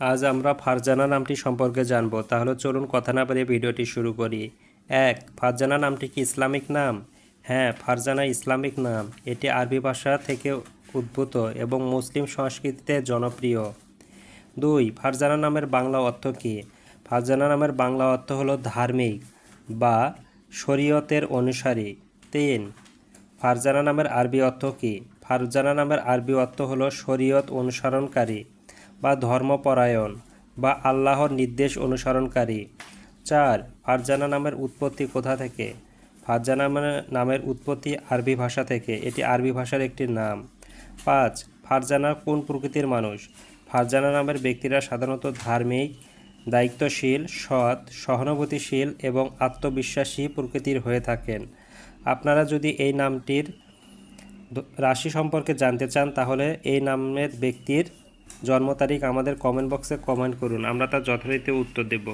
আজ আমরা ফারজানা নামটি সম্পর্কে জানব। তাহলে চলুন কথা না বাড়িয়ে ভিডিওটি শুরু করি। এক, ফারজানা নামটি কি ইসলামিক নাম? হ্যাঁ ফারজানা ইসলামিক নাম। এটি আরবি ভাষা থেকে উদ্ভূত এবং মুসলিম সংস্কৃতিতে জনপ্রিয়। দুই, ফারজানা নামের বাংলা অর্থ কী? ফারজানা নামের বাংলা অর্থ হলো ধার্মিক বা শরীয়তের অনুসারী। তিন, ফারজানা নামের আরবি অর্থ কী? ফারজানা নামের আরবি অর্থ হলো শরীয়ত অনুসরণকারী। বা ধর্মপরায়ণ বা আল্লাহর নির্দেশ অনুসরণকারী। চার, ফারজানা নামের উৎপত্তি কোথা থেকে? ফারজানা নামের উৎপত্তি আরবি ভাষা থেকে, এটি আরবি ভাষার একটি নাম। পাঁচ, ফারজানা কোন প্রকৃতির মানুষ? ফারজানা নামের ব্যক্তিরা সাধারণত ধার্মিক, দায়িত্বশীল, সৎ, সহানুভূতিশীল এবং আত্মবিশ্বাসী প্রকৃতির হয়ে থাকেন। আপনারা যদি এই নামটির রাশি সম্পর্কে জানতে চান, তাহলে এই নামের ব্যক্তির জন্ম তারিখ আমাদের কমেন্ট বক্সে কমেন্ট করুন আমরা তার যথারীতি উত্তর দেব।